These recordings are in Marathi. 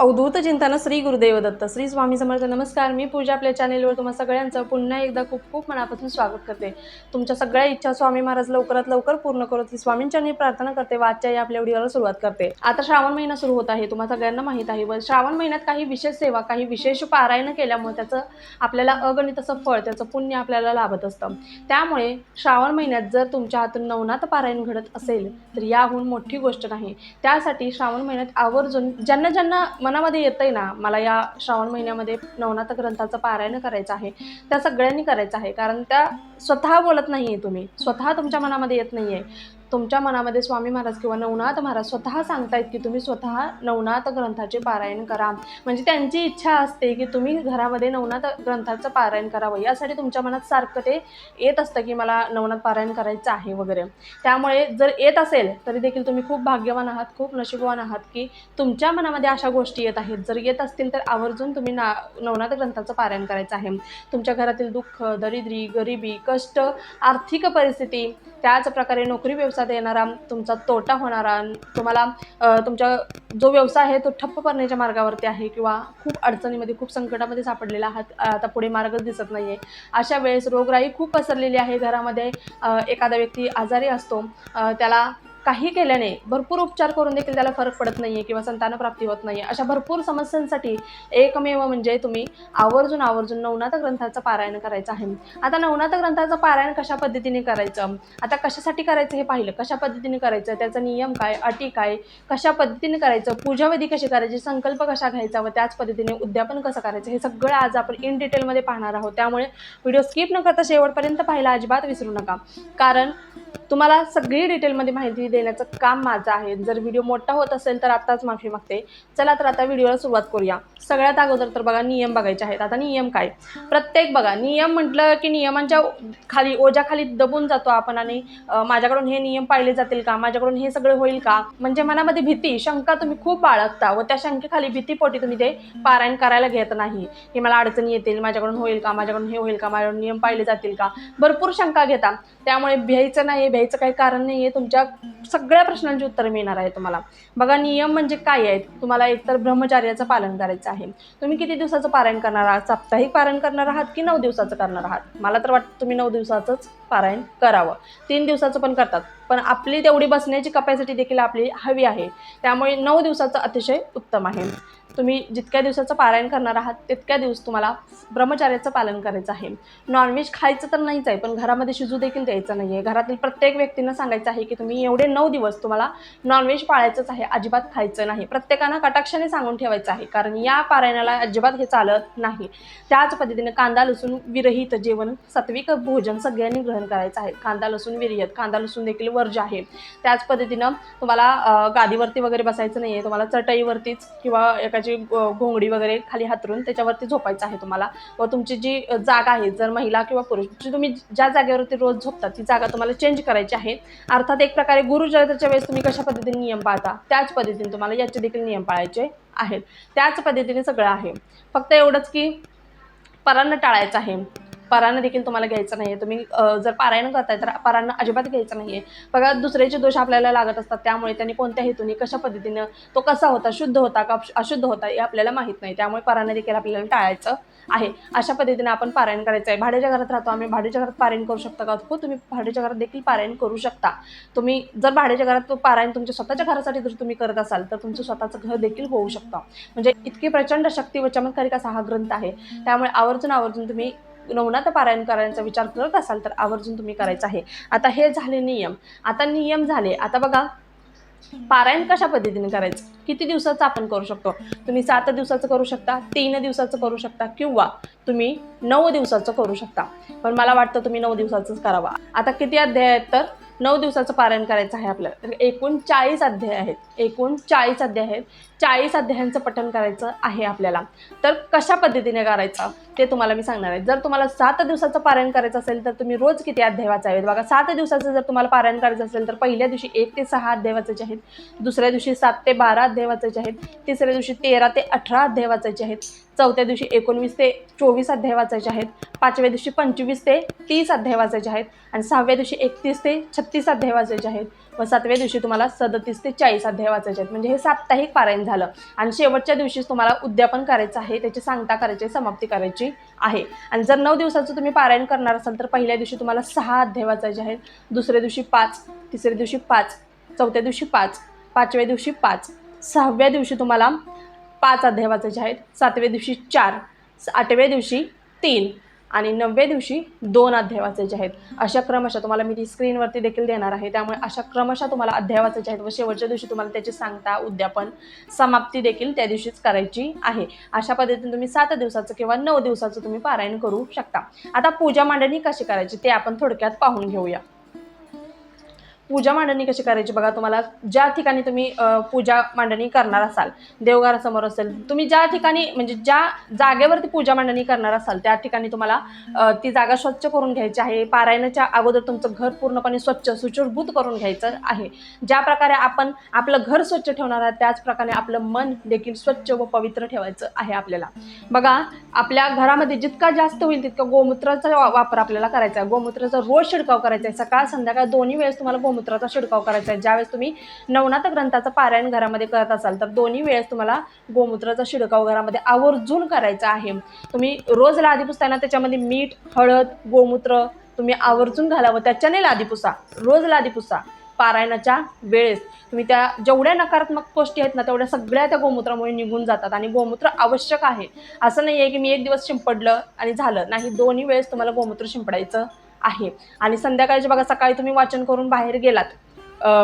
अवधूत चिंतन श्री गुरुदेव दत्त. श्री स्वामी समर्थ नमस्कार. मी पूजा आपल्या चॅनेलवर तुम्हा सगळ्यांचं पुन्हा एकदा खूप खूप मनापासून स्वागत करते. तुमच्या सगळ्या इच्छा स्वामी महाराज लवकरात लवकर पूर्ण करत ही स्वामींच्या प्रार्थना करते. व आजच्या या आपल्या व्हिडिओला सुरुवात करते. आता श्रावण महिना सुरू होत आहे. तुम्हाला सगळ्यांना माहीत आहे. व श्रावण महिन्यात काही विशेष सेवा काही विशेष पारायण केल्यामुळे त्याचं आपल्याला अगणित असं फळ त्याचं पुण्य आपल्याला लाभत असतं. त्यामुळे श्रावण महिन्यात जर तुमच्या हातून नवनाथ पारायण घडत असेल तर याहून मोठी गोष्ट नाही. त्यासाठी श्रावण महिन्यात आवर्जून ज्यांना ज्यांना मनामध्ये येतंय ना मला या श्रावण महिन्यामध्ये नवनाथ ग्रंथाचं पारायण करायचं आहे त्या सगळ्यांनी करायचं आहे कारण त्या स्वतः बोलत नाही आहे तुम्ही. स्वतः तुमच्या मनामध्ये येत नाही आहे तुमच्या मनामध्ये स्वामी महाराज किंवा नवनाथ महाराज स्वतः सांगतायत की तुम्ही स्वतः नवनाथ ग्रंथाचे पारायण करा. म्हणजे त्यांची इच्छा असते की तुम्ही घरामध्ये नवनाथ ग्रंथाचं पारायण करावं. यासाठी तुमच्या मनात सारखं ते येत असतं की मला नवनाथ पारायण करायचं आहे वगैरे. त्यामुळे जर येत असेल तरी देखील तुम्ही खूप भाग्यवान आहात खूप नशीबवान आहात की तुमच्या मनामध्ये अशा गोष्टी येत आहेत. जर येत असतील तर आवर्जून तुम्ही ना नवनाथ ग्रंथाचं पारायण करायचं आहे. तुमच्या घरातील दुःख दरिद्री गरिबी कष्ट आर्थिक परिस्थिती त्याच प्रकारे नोकरी व्यवसायात येणारा तुमचा तोटा होणारा तुम्हाला तुमच्या जो व्यवसाय आहे तो ठप्प करण्याच्या मार्गावरती आहे किंवा खूप अडचणीमध्ये खूप संकटामध्ये सापडलेला आहात आता पुढे मार्गच दिसत नाही आहे अशा वेळेस रोगराई खूप पसरलेली आहे घरामध्ये. एखादा व्यक्ती आजारी असतो त्याला काही केल्याने भरपूर उपचार करून देखील त्याला फरक पडत नाही आहे किंवा संतानप्राप्ती होत नाही आहे अशा भरपूर समस्यांसाठी एकमेव म्हणजे तुम्ही आवर्जून आवर्जून नवनाथ ग्रंथाचं पारायण करायचं आहे. आता नवनाथ ग्रंथाचं पारायण कशा पद्धतीने करायचं? आता कशासाठी करायचं हे पाहिलं? कशा पद्धतीने करायचं? त्याचा नियम काय? अटी काय? कशा पद्धतीने करायचं? पूजाविधी कशी करायची? संकल्प कशा घ्यायचा? व त्याच पद्धतीने उद्यापन कसं करायचं? हे सगळं आज आपण इन डिटेलमध्ये पाहणार आहोत. त्यामुळे व्हिडिओ स्किप न करता शेवटपर्यंत पाहायला अजिबात विसरू नका. कारण तुम्हाला सगळी डिटेलमध्ये माहिती देण्याचं काम माझं आहे. जर व्हिडिओ मोठा होत असेल तर आत्ताच माफी मागते. चला तर आता व्हिडिओला सुरुवात करूया. सगळ्यात अगोदर तर बघा नियम बघायचे आहेत. आता नियम काय? प्रत्येक बघा नियम म्हटलं की नियमांच्या खाली ओझ्याखाली दबून जातो आपण आणि माझ्याकडून हे नियम पाळले जातील का? माझ्याकडून हे सगळं होईल का? म्हणजे मनामध्ये भीती शंका तुम्ही खूप बाळगता व त्या शंकेखाली भीतीपोटी तुम्ही ते पारायण करायला घेत नाही. की मला अडचणी येतील माझ्याकडून होईल का? माझ्याकडून हे होईल का? माझ्याकडून नियम पाळले जातील का? भरपूर शंका घेता. त्यामुळे भ्यायचं नाही. भ्यायचं काही कारण नाही आहे तुमच्या सगळ्या प्रश्नांची उत्तरं मिळणार आहे तुम्हाला. बघा नियम म्हणजे काय आहेत? तुम्हाला एकतर ब्रह्मचार्याचं पालन करायचं आहे. तुम्ही किती दिवसाचं पारायण करणार आहात? साप्ताहिक पारायण करणार आहात की नऊ दिवसाचं करणार आहात? मला तर वाटतं तुम्ही नऊ दिवसाचंच पारायण करावं. तीन दिवसाचं पण करतात. पण आपली तेवढी बसण्याची कपॅसिटी देखील आपली हवी आहे. त्यामुळे नऊ दिवसाचं अतिशय उत्तम आहे. तुम्ही जितक्या दिवसाचं पारायण करणार आहात तितक्या दिवस तुम्हाला ब्रह्मचार्याचं पालन करायचं आहे. नॉनव्हेज खायचं तर नाहीच आहे पण घरामध्ये शिजू देखील द्यायचं नाही आहे घरातील प्रत्येक व्यक्तीनं सांगायचं आहे की तुम्ही एवढे नऊ दिवस तुम्हाला नॉनव्हेज पाळायचंच आहे अजिबात खायचं नाही. प्रत्येकानं कटाक्षाने सांगून ठेवायचं आहे कारण या पारायणाला अजिबात हे चालत नाही. त्याच पद्धतीने कांदा लसूण विरहित जेवण सात्विक भोजन सगळ्यांनी ग्रहण करायचं आहे. कांदा लसूण विरहित कांदा लसूण देखील वर्ज आहे. त्याच पद्धतीनं तुम्हाला गादीवरती वगैरे बसायचं नाही आहे तुम्हाला चटईवरतीच किंवा एकाची अं, घोंगडी वगैरे खाली हातरून त्याच्यावरती झोपायचं आहे तुम्हाला. व तुमची जी जागा आहे जर महिला किंवा पुरुष जी तुम्ही ज्या जागेवरती रोज झोपतात ती जागा तुम्हाला चेंज करायची आहे. अर्थात एक प्रकारे गुरुजयंतीच्या वेळेस तुम्ही कशा पद्धतीने नियम पाळता? त्याच पद्धतीने तुम्हाला याचे देखील नियम पाळायचे आहेत. त्याच पद्धतीने सगळं आहे. फक्त एवढंच की परांना टाळायचं आहे. परानं देखील तुम्हाला घ्यायचं नाही आहे तुम्ही जर पारायण करताय तर परांना अजिबात घ्यायचं नाही आहे बघा दुसऱ्याचे दोष आपल्याला लागत असतात त्यामुळे त्यांनी कोणत्या हेतूने कशा पद्धतीनं तो कसा होता शुद्ध होता का अशुद्ध होता हे आपल्याला माहीत नाही. त्यामुळे परानं देखील आपल्याला टाळायचं आहे. अशा पद्धतीने आपण पारायण करायचं आहे भाड्याच्या घरात राहतो आम्ही. भाड्याच्या घरात पारायण करू शकता का? हो तुम्ही भाड्याच्या घरात देखील पारायण करू शकता. तुम्ही जर भाड्याच्या घरात पारायण तुमच्या स्वतःच्या घरासाठी जर तुम्ही करत असाल तर तुमचं स्वतःचं घर देखील होऊ शकतं. म्हणजे इतकी प्रचंड शक्ती व चमत्कारिक असा हा ग्रंथ आहे. त्यामुळे आवर्जून आवर्जून तुम्ही नवनाथ पारायण करायचा विचार करत असाल तर आवर्जून तुम्ही करायचं आहे. आता हे झाले नियम. आता नियम झाले. आता बघा पारायण कशा पद्धतीने करायचं? किती दिवसाचं आपण करू शकतो? तुम्ही सात दिवसाचं करू शकता तीन दिवसाचं करू शकता किंवा तुम्ही नऊ दिवसाचं करू शकता. पण मला वाटतं तुम्ही नऊ दिवसाचंच करावा. आता किती अध्याय आहेत तर? नऊ दिवसाचं पारायण करायचं आहे आपल्याला. तर एकूण चाळीस अध्याय आहेत. एकूण चाळीस अध्याय आहेत. चाळीस अध्यायांचं पठण करायचं आहे आपल्याला. तर कशा पद्धतीने करायचं? ते तुम्हाला मी सांगणार आहे. जर तुम्हाला सात दिवसाचं पारायण करायचं असेल तर तुम्ही रोज किती अध्याय वाचावेत? बघा सात दिवसाचं जर तुम्हाला पारायण करायचं असेल तर पहिल्या दिवशी एक ते सहा अध्याय वाचायचे आहेत. दुसऱ्या दिवशी सात ते बारा अध्याय वाचायचे आहेत. तिसऱ्या दिवशी तेरा ते अठरा अध्याय वाचायचे आहेत. चौथ्या दिवशी एकोणवीस ते चोवीस अध्याय वाचायचे आहेत. पाचव्या दिवशी पंचवीस ते तीस अध्याय वाचायचे आहेत. आणि सहाव्या दिवशी एकतीस ते छत्तीस अध्याय वाचायचे आहेत. व सातव्या दिवशी तुम्हाला सदतीस ते चाळीस अध्याय वाचायचे आहेत. म्हणजे हे साप्ताहिक पारायण झालं. आणि शेवटच्या दिवशीच तुम्हाला उद्यापन करायचं आहे. त्याची सांगता करायची समाप्ती करायची आहे. आणि जर नऊ दिवसाचं तुम्ही पारायण करणार असाल तर पहिल्या दिवशी तुम्हाला सहा अध्याय वाचायचे आहेत. दुसऱ्या दिवशी पाच तिसऱ्या दिवशी पाच चौथ्या दिवशी पाच पाचव्या दिवशी पाच सहाव्या दिवशी तुम्हाला पाच अध्याय वाचायचे आहेत सातव्या दिवशी चार स- आठव्या दिवशी तीन आणि नवव्या दिवशी दोन अध्याय वाचायचे आहेत. अशा क्रमशः तुम्हाला मी ती स्क्रीनवरती देखील देणार आहे. त्यामुळे अशा क्रमशः तुम्हाला अध्याय वाचायचे आहेत व शेवटच्या दिवशी तुम्हाला त्याची सांगता उद्यापन समाप्ती देखील त्या दिवशीच करायची आहे. अशा पद्धतीने तुम्ही सात दिवसाचं किंवा नऊ दिवसाचं तुम्ही पारायण करू शकता. आता पूजा मांडणी कशी करायची ते आपण थोडक्यात पाहून घेऊया. पूजा मांडणी कशी करायची? बघा तुम्हाला ज्या ठिकाणी तुम्ही पूजा मांडणी करणार असाल देवघरासमोर असेल तुम्ही ज्या ठिकाणी म्हणजे ज्या जागेवरती पूजा मांडणी करणार असाल त्या ठिकाणी तुम्हाला ती जागा स्वच्छ करून घ्यायची आहे. पारायणाच्या अगोदर तुमचं घर पूर्णपणे स्वच्छ सुचूरभूत करून घ्यायचं आहे. ज्या प्रकारे आपण आपलं घर स्वच्छ ठेवणार आहात त्याच प्रकारे आपलं मन देखील स्वच्छ व पवित्र ठेवायचं आहे आपल्याला. बघा आपल्या घरामध्ये जितका जास्त होईल तितका गोमूत्राचा वा- वापर आपल्याला करायचा आहे. गोमूत्राचा रोज शिडकाव करायचा आहे. सकाळ संध्याकाळ दोन्ही वेळेस तुम्हाला गोमूत्राचा शिडकाव करायचा आहे. ज्यावेळेस तुम्ही नवनाथ ग्रंथाचं पारायण घरामध्ये करत असाल तर दोन्ही वेळेस तुम्हाला गोमूत्राचा शिडकाव घरामध्ये आवर्जून करायचा आहे. तुम्ही रोज लादी पुसताना त्याच्यामध्ये मीठ हळद गोमूत्र तुम्ही आवर्जून घालावं. त्याच्याने लादी पुसा. रोज लादी पुसा. पारायणाच्या वेळेस तुम्ही त्या जेवढ्या नकारात्मक गोष्टी आहेत ना तेवढ्या सगळ्या त्या गोमूत्रामुळे निघून जातात आणि गोमूत्र आवश्यक आहे. असं नाही आहे की मी एक दिवस शिंपडलं आणि झालं. नाही दोन्ही वेळेस तुम्हाला गोमूत्र शिंपडायचं आहे. आणि संध्याकाळचे बघा सकाळी तुम्ही वाचन करून बाहेर गेलात.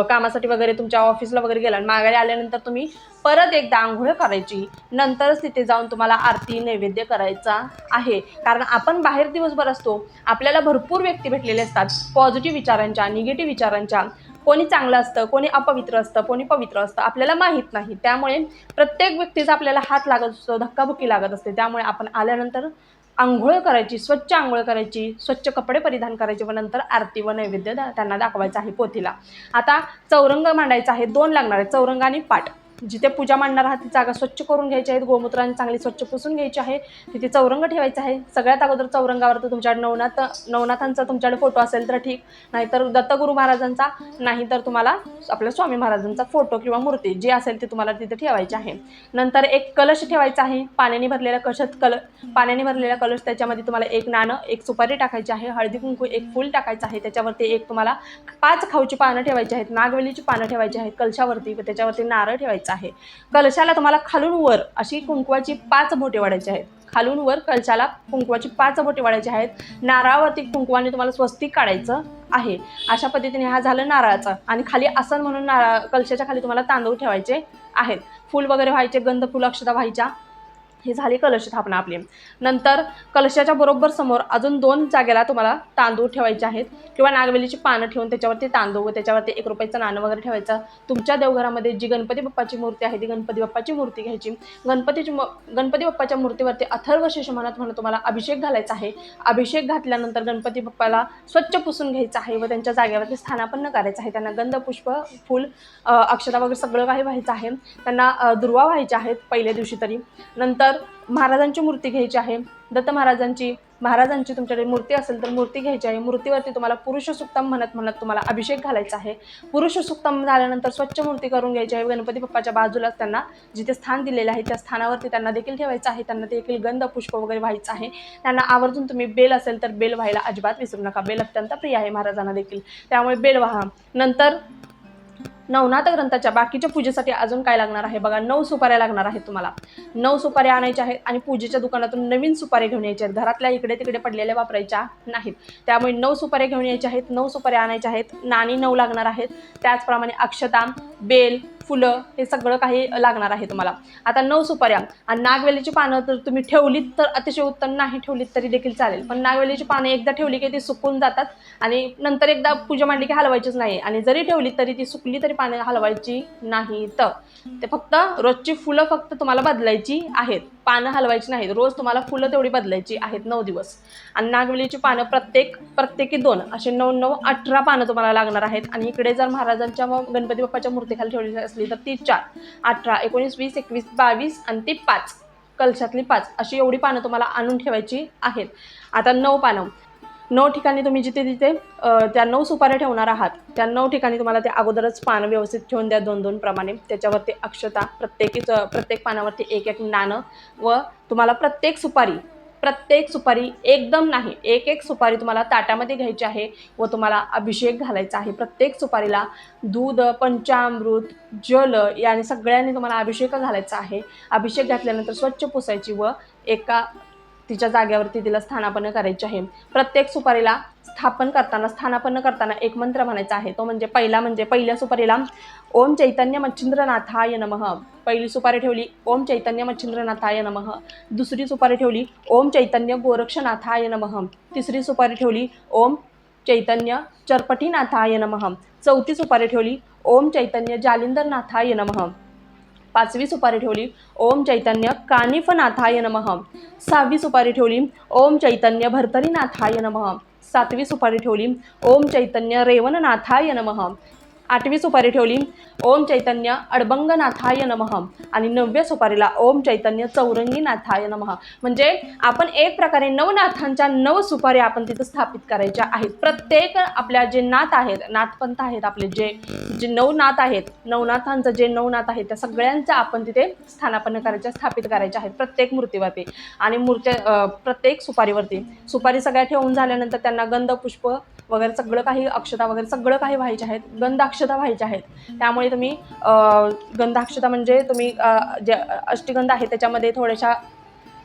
कामासाठी वगैरे तुमच्या ऑफिसला वगैरे गेला माघारी आल्यानंतर तुम्ही परत एकदा आंघोळ करायची. नंतरच तिथे जाऊन तुम्हाला आरती नैवेद्य करायचा आहे. कारण आपण बाहेर दिवसभर असतो. आपल्याला भरपूर व्यक्ती भेटलेले असतात. पॉझिटिव्ह विचारांच्या निगेटिव्ह विचारांच्या. कोणी चांगलं असतं कोणी अपवित्र असतं कोणी पवित्र असतं आपल्याला माहीत नाही. त्यामुळे प्रत्येक व्यक्तीचा आपल्याला हात लागत असतो धक्काबुक्की लागत असते. त्यामुळे आपण आल्यानंतर आंघोळ करायची स्वच्छ आंघोळ करायची स्वच्छ कपडे परिधान करायचे व नंतर आरती व नैवेद्य दा- त्यांना दाखवायचा आहे पोथीला. आता चौरंग मांडायचा आहे दोन लागणार आहे चौरंग आणि पाठ. जिथे पूजा मांडणार आहात ती जागा स्वच्छ करून घ्यायची आहे गोमूत्राने चांगली स्वच्छ पुसून घ्यायची आहे. तिथे चौरंग ठेवायचा आहे. सगळ्यात अगोदर चौरंगावर तर तुमच्याकडे नवनाथ नवनाथांचा तुमच्याकडे फोटो असेल तर ठीक. नाहीतर दत्तगुरू महाराजांचा नाही तर तुम्हाला आपल्या स्वामी महाराजांचा फोटो किंवा मूर्ती जी असेल ती तुम्हाला तिथे ठेवायची आहे. नंतर एक कलश ठेवायचा आहे. पाण्याने भरलेला कशात कल पाण्याने भरलेला कलश त्याच्यामध्ये तुम्हाला एक नाणं एक सुपारी टाकायची आहे. हळदी कुंकू एक फूल टाकायचं आहे. त्याच्यावरती एक तुम्हाला पाच खाऊची पानं ठेवायची आहेत. नागवेलीची पानं ठेवायची आहेत कलशावरती. त्याच्यावरती नारळ ठेवायचं आहे. कलशाला तुम्हाला खालून वर अशी कुंकवाची पाच बोटे वाढायची आहेत. खालून वर कलशाला कुंकवाची पाच बोटे वाढायची आहेत. नारळावरती कुंकवाने तुम्हाला स्वस्तिक काढायचं आहे. अशा पद्धतीने हा झालं नारळाचा. आणि खाली आसन म्हणून नारळ कलशाच्या खाली तुम्हाला तांदूळ ठेवायचे आहेत. फूल वगैरे व्हायचे गंध फुल अक्षता व्हायच्या. हे झाली कलश स्थापना आपली. नंतर कलशाच्या बरोबर समोर अजून दोन जागेला तुम्हाला तांदूळ ठेवायचे आहेत. किंवा नागवेलीची पानं ठेवून त्याच्यावरती तांदूळ व त्याच्यावरती एक रुपयाचं नाणं वगैरे ठेवायचं. तुमच्या देवघरामध्ये जी गणपती बाप्पाची मूर्ती आहे ती गणपती बाप्पाची मूर्ती घ्यायची. गणपतीची म गणपती बाप्पाच्या मूर्तीवरती अथर्वशेष म्हणत म्हणून तुम्हाला अभिषेक घालायचा आहे. अभिषेक घातल्यानंतर गणपती बाप्पाला स्वच्छ पुसून घ्यायचं आहे व त्यांच्या जागेवरती स्थानापन्न करायचं आहे. त्यांना गंध पुष्प फूल अक्षता वगैरे सगळं काही व्हायचं आहे. त्यांना दुर्वा व्हायच्या आहेत पहिल्या दिवशी तरी. नंतर महाराजांची मूर्ती घ्यायची आहे. दत्त महाराजांची महाराजांची तुमच्याकडे मूर्ती असेल तर मूर्ती घ्यायची आहे. मूर्तीवरती तुम्हाला पुरुष सुक्तम म्हणत म्हणत तुम्हाला अभिषेक घालायचा आहे. पुरुष सुक्तम झाल्यानंतर स्वच्छ मूर्ती करून घ्यायची आहे. गणपती बाप्पाच्या बाजूलाच त्यांना जिथे स्थान दिलेलं आहे त्या स्थानावरती त्यांना देखील ठेवायचं आहे. त्यांना देखील गंध पुष्प वगैरे व्हायचं आहे. त्यांना आवर्जून तुम्ही बेल असेल तर बेल व्हायला अजिबात विसरू नका. बेल अत्यंत प्रिय आहे महाराजांना देखील. त्यामुळे बेल व्हा. नंतर नवनाथ ग्रंथाच्या बाकीच्या पूजेसाठी अजून काय लागणार आहे? बघा नऊ सुपाऱ्या लागणार आहेत तुम्हाला. नऊ सुपाऱ्या आणायच्या आहेत आणि पूजेच्या दुकानातून नवीन सुपाऱ्या घेऊन यायच्या आहेत. घरातल्या इकडे तिकडे पडलेल्या वापरायच्या नाहीत. त्यामुळे नऊ सुपाऱ्या घेऊन यायच्या आहेत. नऊ सुपाऱ्या आणायच्या आहेत. नाणी नऊ लागणार आहेत. त्याचप्रमाणे अक्षता बेल फुलं हे सगळं काही लागणार आहे तुम्हाला. आता नऊ सुपाऱ्या. आणि नागवेलीची पानं जर तुम्ही ठेवलीत तर अतिशय उत्तम नाही ठेवलीत तरी देखील चालेल. पण नागवेलीची पानं एकदा ठेवली की ती सुकून जातात आणि नंतर एकदा पूजा मांडली की हलवायचीच नाही. आणि जरी ठेवली तरी ती सुकली तरी पानं हलवायची नाहीत ते फक्त रोजची फुलं फक्त तुम्हाला बदलायची आहेत. पानं हलवायची नाहीत. रोज तुम्हाला फुलं तेवढी बदलायची आहेत नऊ दिवस. आणि नागवेलीची पानं प्रत्येक प्रत्येकी दोन असे नऊ नऊ अठरा पानं तुम्हाला लागणार आहेत. आणि इकडे जर महाराजांच्या मग गणपती बाप्पाच्या मूर्तीखाली ठेवलेली असली तर ती चार अठरा एकोणीस वीस एकवीस बावीस आणि ती पाच. कलशातली पाच अशी एवढी पानं तुम्हाला आणून ठेवायची आहेत. आता नऊ पानं. नऊ ठिकाणी तुम्ही जिथे तिथे त्या नऊ सुपाऱ्या ठेवणार आहात त्या नऊ ठिकाणी तुम्हाला ते अगोदरच पानं व्यवस्थित ठेवून द्या दोन दोन प्रमाणे. त्याच्यावरती अक्षता प्रत्येकीच प्रत्येक पानावरती एक एक नाणं व तुम्हाला प्रत्येक सुपारी प्रत्येक सुपारी एकदम नाही एक एक सुपारी तुम्हाला ताटामध्ये घ्यायची आहे व तुम्हाला अभिषेक घालायचा आहे. प्रत्येक सुपारीला दूध पंचामृत जल याने सगळ्यांनी तुम्हाला अभिषेक घालायचा आहे. अभिषेक घातल्यानंतर स्वच्छ पुसायची व एका तिच्या जाग्यावरती तिला स्थानापन्न करायची आहे. प्रत्येक सुपारीला स्थापन करताना स्थानापन्न करताना एक मंत्र म्हणायचा आहे. तो म्हणजे पहिला म्हणजे पहिल्या सुपारीला ओम चैतन्य मच्छिंद्रनाथाय नमः. पहिली सुपारी ठेवली ओम चैतन्य मच्छिंद्रनाथाय नमः. दुसरी सुपारी ठेवली ओम चैतन्य गोरक्षनाथाय नमः. तिसरी सुपारी ठेवली ओम चैतन्य चरपटीनाथाय नमः. चौथी सुपारी ठेवली ओम चैतन्य जालिंदरनाथाय नमः. पाचवी सुपारी ठेवली. ओम चैतन्य कानिफनाथाय नमः. सहावी सुपारी ठेवली. ओम चैतन्य भरतरीनाथाय नमः. सातवी सुपारी ठेवली. ओम चैतन्य रेवननाथाय नमः. आठवी सुपारी ठेवली. ओम चैतन्य अडबंगनाथाय नमः. आणि नवव्या सुपारीला ओम चैतन्य चौरंगीनाथाय नमः. म्हणजे आपण एक प्रकारे नवनाथांच्या नव सुपारी आपण तिथं स्थापित करायच्या आहेत. प्रत्येक आपल्या जे नाथ आहेत नाथपंथ आहेत आपले जे जे नवनाथ आहेत नवनाथांचं जे नवनाथ आहेत त्या सगळ्यांचं आपण तिथे स्थानापन्न करायच्या स्थापित करायच्या आहेत. प्रत्येक मूर्तीवरती. आणि मूर्त्या प्रत्येक सुपारीवरती. सुपारी सगळ्या ठेवून झाल्यानंतर त्यांना गंध पुष्प वगैरे सगळं काही अक्षता वगैरे सगळं काही व्हायचे आहेत. गंधाक्षता व्हायच्या आहेत. त्यामुळे तुम्ही गंधाक्षता म्हणजे तुम्ही जे अष्टगंध आहे त्याच्यामध्ये थोड्याशा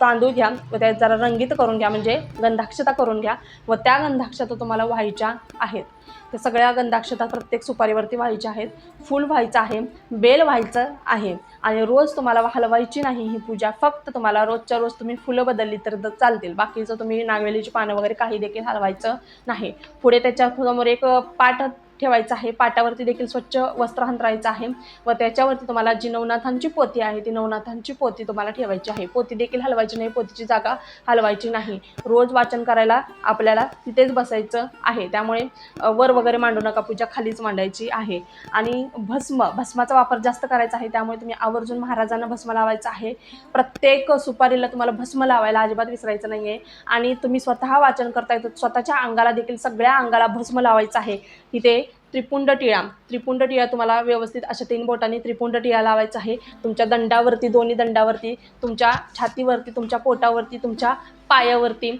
तांदूळ घ्या व त्या जरा रंगीत करून घ्या. म्हणजे गंधाक्षता करून घ्या व त्या गंधाक्षता तुम्हाला व्हायच्या आहेत. त्या सगळ्या गंधाक्षता प्रत्येक सुपारीवरती व्हायच्या आहेत. फूल व्हायचं आहे बेल व्हायचं आहे आणि रोज तुम्हाला हलवायची नाही ही पूजा. फक्त तुम्हाला रोजच्या रोज तुम्ही फुलं बदलली तर चालतील. बाकीचं तुम्ही नागवेलीची पानं वगैरे काही देखील हलवायचं नाही. पुढे त्याच्यासमोर एक पाठ ठेवायचं आहे. पाटावरती देखील स्वच्छ वस्त्र हंतरायचं आहे. व त्याच्यावरती तुम्हाला जी नवनाथांची पोती आहे ती नवनाथांची पोती तुम्हाला ठेवायची आहे. पोती देखील हलवायची नाही पोतीची जागा हलवायची नाही. रोज वाचन करायला आपल्याला तिथेच बसायचं आहे. त्यामुळे वर वगैरे मांडू नका पूजा खालीच मांडायची आहे. आणि भस्म भस्माचा वापर जास्त करायचा आहे. त्यामुळे तुम्ही आवर्जून महाराजांना भस्म लावायचं आहे. प्रत्येक सुपारीला तुम्हाला भस्म लावायला अजिबात विसरायचं नाही आहे आणि तुम्ही स्वतः वाचन करताय तर स्वतःच्या अंगाला देखील सगळ्या अंगाला भस्म लावायचं आहे. तिथे त्रिपुंड टिळा. त्रिपुंड टिळा तुम्हाला व्यवस्थित अशा तीन बोटांनी त्रिपुंड टिळा लावायचा आहे. तुमच्या दंडावरती दोन्ही दंडावरती तुमच्या छातीवरती तुमच्या पोटावरती तुमच्या पायावरती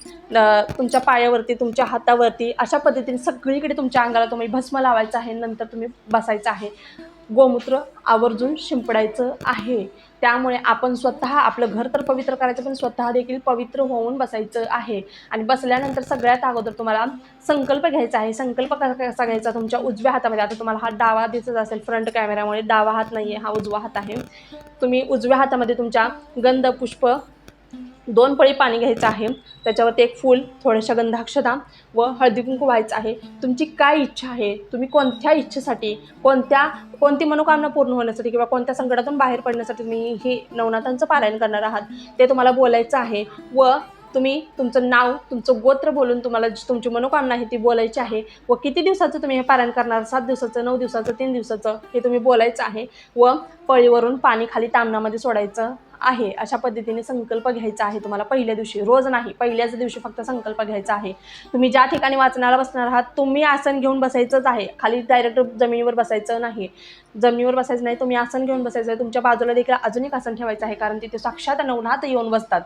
तुमच्या पायावरती तुमच्या हातावरती अशा पद्धतीने सगळीकडे तुमच्या अंगाला तुम्ही भस्म लावायचं आहे. नंतर तुम्ही बसायचं आहे. गोमूत्र आवर्जून शिंपडायचं आहे. त्यामुळे आपण स्वतः आपलं घर तर पवित्र करायचं पण स्वतः देखील पवित्र होऊन बसायचं आहे. आणि बसल्यानंतर सगळ्यात अगोदर तुम्हाला संकल्प घ्यायचा आहे. संकल्प कसा कसा घ्यायचा तुमच्या उजव्या हातामध्ये आता तुम्हाला हा डावा दिसत असेल फ्रंट कॅमेऱ्यामुळे डावा हात नाही आहे हा उजवा हात आहे. तुम्ही उजव्या हातामध्ये तुमच्या गंध पुष्प दोन पळी पाणी घ्यायचं आहे. त्याच्यावरती एक फूल थोड्याशा गंधाक्षता व हळदी कुंकू व्हायचं आहे. तुमची काय इच्छा आहे? तुम्ही कोणत्या इच्छेसाठी कोणत्या कोणती मनोकामना पूर्ण होण्यासाठी किंवा कोणत्या संकटातून बाहेर पडण्यासाठी तुम्ही हे नवनाथांचं पारायण करणार आहात? ते तुम्हाला बोलायचं आहे व तुम्ही तुमचं नाव तुमचं गोत्र बोलून तुम्हाला जी तुमची मनोकामना आहे ती बोलायची आहे व किती दिवसाचं तुम्ही हे पारायण करणार? सात दिवसाचं नऊ दिवसाचं तीन दिवसाचं हे तुम्ही बोलायचं आहे व पळीवरून पाणी खाली तामणामध्ये सोडायचं. आहे अशा पद्धतीने संकल्प घ्यायचा आहे तुम्हाला पहिल्या दिवशी. रोज नाही पहिल्याच दिवशी फक्त संकल्प घ्यायचा आहे. तुम्ही ज्या ठिकाणी वाचनाला बसणार आहात तुम्ही आसन घेऊन बसायचंच आहे. खाली डायरेक्ट जमिनीवर बसायचं नाही. जमिनीवर बसायचं नाही तुम्ही आसन घेऊन बसायचं आहे. तुमच्या बाजूला देखील अजून एक आसन ठेवायचं आहे कारण तिथे साक्षात नवनाथ येऊन बसतात.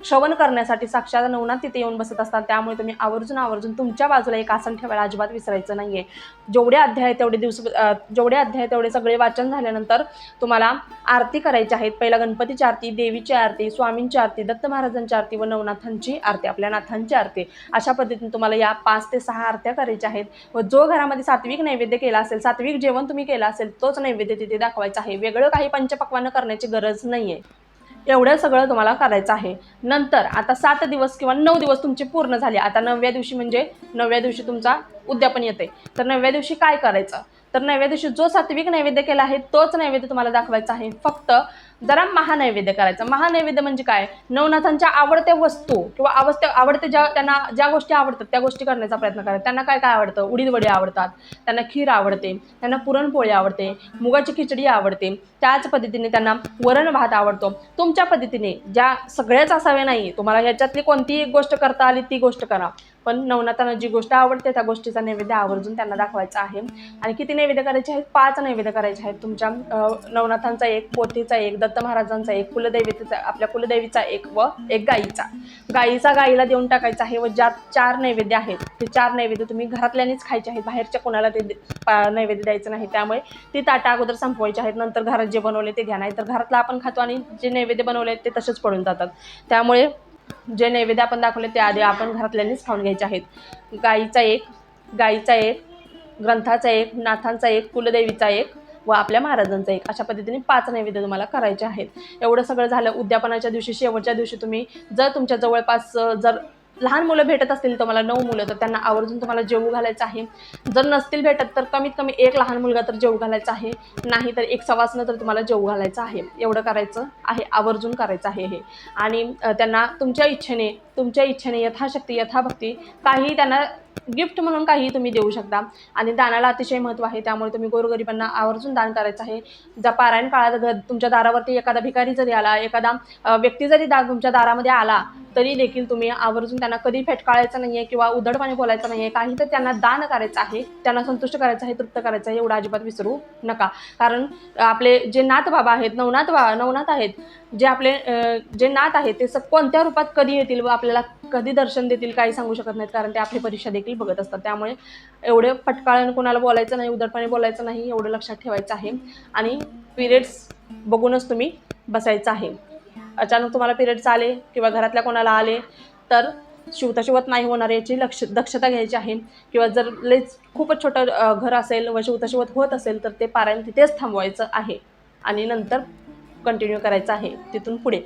श्रवण करण्यासाठी साक्षात नवनाथ तिथे येऊन बसत असतात. त्यामुळे तुम्ही आवर्जून आवर्जून तुमच्या बाजूला एक आसन ठेवायला अजिबात विसरायचं नाही आहे जेवढे अध्याय तेवढे दिवस जेवढे अध्याय तेवढे सगळे वाचन झाल्यानंतर तुम्हाला आरती करायची आहेत. पहिला गणपतीची आरती देवीची आरती स्वामींची आरती दत्त महाराजांची आरती व नवनाथांची आरती आपल्या नाथांची आरती. अशा पद्धतीने तुम्हाला या पाच ते सहा आरत्या करायच्या आहेत. व जो घरामध्ये सात्विक नैवेद्य केला असेल सात्विक जेवण तुम्ही केलं असेल तोच नैवेद्य तिथे दाखवायचा आहे. वेगळं काही पंचपक्वानं करण्याची गरज नाही आहे एवढं सगळं तुम्हाला करायचं आहे. नंतर आता सात दिवस किंवा नऊ दिवस तुमचे पूर्ण झाले. आता नवव्या दिवशी म्हणजे नवव्या दिवशी तुमचा उद्यापन येते तर नवव्या दिवशी काय करायचं? तर नवव्या दिवशी जो सात्विक नैवेद्य केला आहे तोच नैवेद्य तुम्हाला दाखवायचा आहे. फक्त जरा महानैवेद्य करायचा. महानैवेद्य म्हणजे काय? नवनाथांच्या आवडत्या वस्तू किंवा आवडत्या आवडत्या ज्या त्यांना ज्या गोष्टी आवडतात त्या गोष्टी करण्याचा प्रयत्न करायचा. त्यांना काय काय आवडतं? उडीद वडे आवडतात त्यांना खीर आवडते त्यांना पुरणपोळी आवडते मुगाची खिचडी आवडते. त्याच पद्धतीने त्यांना वरण भात आवडतो. तुमच्या पद्धतीने ज्या सगळ्याच असाव्या नाही तुम्हाला ह्याच्यातली कोणतीही एक गोष्ट करता आली ती गोष्ट करा. पण नवनाथांना जी गोष्ट आवडते त्या गोष्टीचा नैवेद्य आवर्जून त्यांना दाखवायचा आहे. आणि किती नैवेद्य करायचे आहेत? पाच नैवेद्य करायचे आहेत तुमच्या नवनाथांचा एक पोथीचा एक दत्त महाराजांचा एक कुलदैवतेचा आपल्या कुलदेवीचा एक व एक गाईचा गाईचा गाईला देऊन टाकायचा आहे व ज्या चार नैवेद्य आहेत ते चार नैवेद्य तुम्ही घरातल्यानेच खायचे आहेत बाहेरच्या कोणाला ते दे- पा- नैवेद्य द्यायचं नाही. त्यामुळे ती ताटा अगोदर संपवायचे आहेत नंतर घरात जे बनवले ते घ्या नाही तर घरातलं आपण खातो आणि जे नैवेद्य बनवले ते तसेच पडून जातात. त्यामुळे जे नैवेद्य आपण दाखवले ते आधी आपण घरातल्यानेच खाऊन घ्यायचे आहेत. गाईचा एक गाईचा एक ग्रंथाचा एक नाथांचा एक कुलदेवीचा एक व आपल्या महाराजांचा एक अशा पद्धतीने पाच नैवेद्य तुम्हाला करायचे आहेत. एवढं सगळं झालं उद्यापनाच्या दिवशी शेवटच्या दिवशी तुम्ही जर तुमच्या जवळपास जर लहान मुलं भेटत असतील तुम्हाला नऊ मुलं तर त्यांना आवर्जून तुम्हाला जेवू घालायचं आहे. जर नसतील भेटत तर कमीत कमी एक लहान मुलगा तर जेवू घालायचा आहे. नाही तर एक सवासनं तर तुम्हाला जेवू घालायचं आहे. एवढं करायचं आहे आवर्जून करायचं आहे हे. आणि त्यांना तुमच्या इच्छेने तुमच्या इच्छेने यथाशक्ती यथाभक्ती काही त्यांना गिफ्ट म्हणून काही तुम्ही देऊ शकता. आणि दानाला अतिशय महत्त्व आहे त्यामुळे तुम्ही गोरगरिबांना आवर्जून दान करायचं आहे. ज्या पारायण काळात घर तुमच्या दारावरती एखादा भिकारी जरी आला एखादा व्यक्ती जरी दा तुमच्या दारामध्ये आला तरी देखील तुम्ही आवर्जून त्यांना कधी फेटकाळायचं नाही आहे किंवा उधडपणे बोलायचं नाही आहे काही तर त्यांना दान करायचं आहे त्यांना संतुष्ट करायचं आहे तृप्त करायचं आहे एवढं अजिबात विसरू नका. कारण आपले जे नाथ बाबा आहेत नवनाथ बा नवनाथ आहेत जे आपले जे नाथ आहेत ते स कोणत्या रूपात कधी येतील व आपल्याला कधी दर्शन देतील काही सांगू शकत नाहीत. कारण ते आपली परीक्षा देखील बघत असतात. त्यामुळे एवढे फटकाळ्यानं कोणाला बोलायचं नाही उदरपणे बोलायचं नाही एवढं लक्षात ठेवायचं आहे. आणि पिरियड्स बघूनच तुम्ही बसायचं आहे. अचानक तुम्हाला पिरियड्स आले किंवा घरातल्या कोणाला आले तर शिवता शिवत नाही होणार याची लक्ष दक्षता घ्यायची आहे. किंवा जर लईच खूपच छोटं घर असेल व शिवता शिवत होत असेल तर ते पारायण तिथेच थांबवायचं आहे. आणि नंतर कंटिन्यू करायचं आहे तिथून पुढे.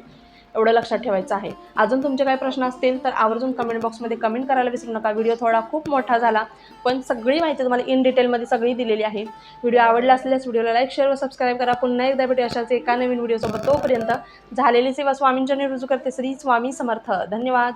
एवढं लक्षात ठेवायचं आहे. अजून तुमचे काही प्रश्न असतील तर आवर्जून कमेंट बॉक्समध्ये कमेंट करायला विसरू नका. व्हिडिओ थोडा खूप मोठा झाला पण सगळी माहिती तुम्हाला इन डिटेलमध्ये सगळी दिलेली आहे. व्हिडिओ आवडला असल्यास व्हिडिओला लाईक शेअर व सबस्क्राईब करा. पुन्हा एकदा भेटू अशाच एका नवीन व्हिडिओसोबत तोपर्यंत झालेली सेवा स्वामींच्या रुजू करते. श्री स्वामी समर्थ. धन्यवाद.